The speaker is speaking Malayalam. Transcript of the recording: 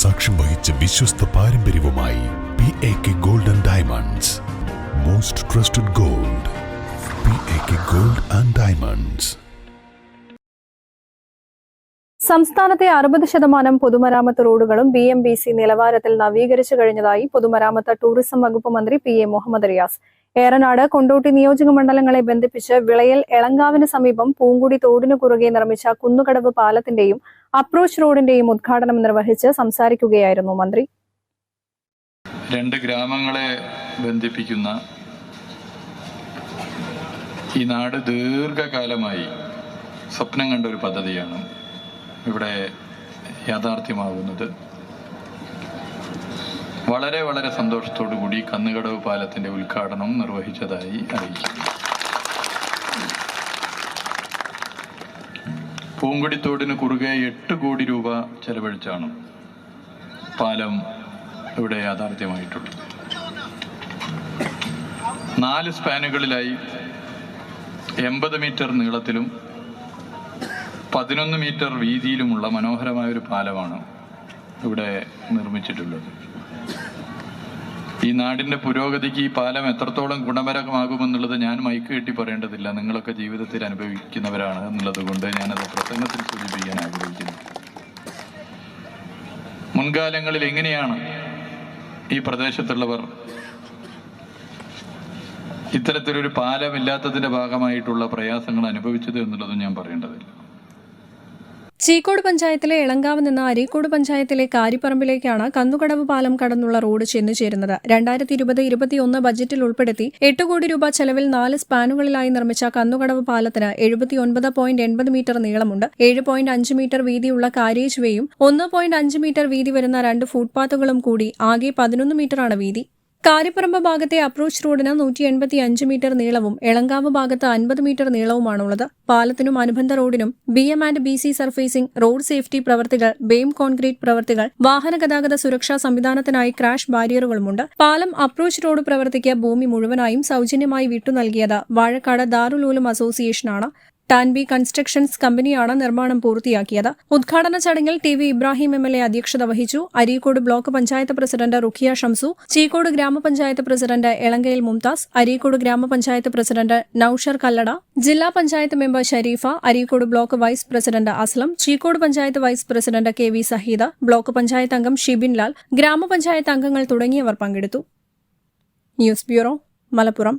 സാക്ഷ്യം വഹിച്ച വിശ്വസ്ത പാരമ്പര്യവുമായി P A K gold and diamonds most trusted gold P A K gold and diamonds സംസ്ഥാനത്തെ അറുപത് ശതമാനം പൊതുമരാമത്ത് റോഡുകളും ബി എം ബി സി നിലവാരത്തിൽ നവീകരിച്ചു കഴിഞ്ഞതായി പൊതുമരാമത്ത് ടൂറിസം വകുപ്പ് മന്ത്രി പി എ മുഹമ്മദ് റിയാസ്. ഏറനാട് കൊണ്ടോട്ടി നിയോജക മണ്ഡലങ്ങളെ ബന്ധിപ്പിച്ച് വിളയൽ എളങ്കാവിന് സമീപം പൂങ്കുടി തോടിനു കുറുകെ നിർമ്മിച്ച കുന്നുകടവ് പാലത്തിന്റെയും അപ്രോച്ച് റോഡിന്റെയും ഉദ്ഘാടനം നിർവഹിച്ച് സംസാരിക്കുകയായിരുന്നു മന്ത്രി. രണ്ട് ഗ്രാമങ്ങളെ ബന്ധിപ്പിക്കുന്ന ഈ നാട് ദീർഘകാലമായി സ്വപ്നം കണ്ട ഒരു പദ്ധതിയാണ് ഇവിടെ യാഥാർത്ഥ്യമാകുന്നത് വളരെ വളരെ സന്തോഷത്തോടു കൂടി കന്നുകടവ് പാലത്തിന്റെ ഉദ്ഘാടനം നിർവഹിച്ചതായി അറിയിക്കുന്നു. പൂങ്കൊടിത്തോടിന് കുറുകെ എട്ട് കോടി രൂപ ചെലവഴിച്ചാണ് പാലം ഇവിടെ യാഥാർത്ഥ്യമായിട്ടുള്ളത്. നാല് സ്പാനുകളിലായി എൺപത് മീറ്റർ നീളത്തിലും പതിനൊന്ന് മീറ്റർ വീതിയിലുമുള്ള മനോഹരമായ ഒരു പാലമാണ് ഇവിടെ നിർമ്മിച്ചിട്ടുള്ളത്. ഈ നാടിന്റെ പുരോഗതിക്ക് ഈ പാലം എത്രത്തോളം ഗുണപരമാകുമെന്നുള്ളത് ഞാൻ മൈക്ക് കെട്ടി പറയേണ്ടതില്ല. നിങ്ങളൊക്കെ ജീവിതത്തിൽ അനുഭവിക്കുന്നവരാണ് എന്നുള്ളത് കൊണ്ട് ഞാനത് പ്രസംഗത്തിൽ സൂചിപ്പിക്കാൻ ആഗ്രഹിക്കുന്നു. മുൻകാലങ്ങളിൽ എങ്ങനെയാണ് ഈ പ്രദേശത്തുള്ളവർ ഇത്തരത്തിലൊരു പാലമില്ലാത്തതിന്റെ ഭാഗമായിട്ടുള്ള പ്രയാസങ്ങൾ അനുഭവിച്ചത് എന്നുള്ളതും ഞാൻ പറയേണ്ടതില്ല. ചീക്കോട് പഞ്ചായത്തിലെ ഇളങ്കാവ് നിന്ന് അരീക്കോട് പഞ്ചായത്തിലെ കാരിപ്പറമ്പിലേക്കാണ് കന്നുകടവ് പാലം കടന്നുള്ള റോഡ് ചെന്നു ചേരുന്നത്. രണ്ടായിരത്തി ഇരുപത് ഇരുപത്തിയൊന്ന് ബജറ്റിൽ ഉൾപ്പെടുത്തി എട്ട് കോടി രൂപ ചെലവിൽ നാല് സ്പാനുകളിലായി നിർമ്മിച്ച കന്നുകടവ് പാലത്തിന് എഴുപത്തിയൊൻപത് പോയിന്റ് എൺപത് മീറ്റർ നീളമുണ്ട്. ഏഴ് പോയിന്റ് അഞ്ച് മീറ്റർ വീതിയുള്ള കാരേജ് വേയും ഒന്ന് പോയിന്റ് അഞ്ച് മീറ്റർ വീതി വരുന്ന രണ്ട് ഫുട്പാത്തുകളും കൂടി ആകെ പതിനൊന്ന് മീറ്ററാണ് വീതി. കാരിപ്പറമ്പ് ഭാഗത്തെ അപ്രോച്ച് റോഡിന് നൂറ്റി എൺപത്തി അഞ്ച് മീറ്റർ നീളവും എളങ്കാവ് ഭാഗത്ത് അൻപത് മീറ്റർ നീളവുമാണുള്ളത്. പാലത്തിനും അനുബന്ധ റോഡിനും B M and B C surfacing road safety പ്രവർത്തികൾ ബെയിം കോൺക്രീറ്റ് പ്രവർത്തികൾ വാഹന ഗതാഗത സുരക്ഷാ സംവിധാനത്തിനായി ക്രാഷ് ബാരിയറുകളുമുണ്ട്. പാലം അപ്രോച്ച് റോഡ് പ്രവർത്തിക്ക് ഭൂമി മുഴുവനായും സൌജന്യമായി വിട്ടു നൽകിയത് വാഴക്കാട് ദാറുലൂലം അസോസിയേഷനാണ്. ടാൻബി കൺസ്ട്രക്ഷൻസ് കമ്പനിയാണ് നിർമ്മാണം പൂർത്തിയാക്കിയത്. ഉദ്ഘാടന ചടങ്ങിൽ T V Ibrahim M L A അധ്യക്ഷത വഹിച്ചു. അരീക്കോട് ബ്ലോക്ക് പഞ്ചായത്ത് പ്രസിഡന്റ് റുഖിയ ഷംസു ചീക്കോട് ഗ്രാമപഞ്ചായത്ത് പ്രസിഡന്റ് എളങ്കയിൽ മുംതാസ് അരീക്കോട് ഗ്രാമപഞ്ചായത്ത് പ്രസിഡന്റ് നൌഷർ കല്ലട ജില്ലാ panchayat member Shareefa Areekode block vice president Aslam Cheekode panchayat vice president K V Saheeda block panchayat അംഗം ഷിബിൻ ലാൽ ഗ്രാമപഞ്ചായത്ത് അംഗങ്ങൾ തുടങ്ങിയവർ പങ്കെടുത്തു. News bureau Malappuram.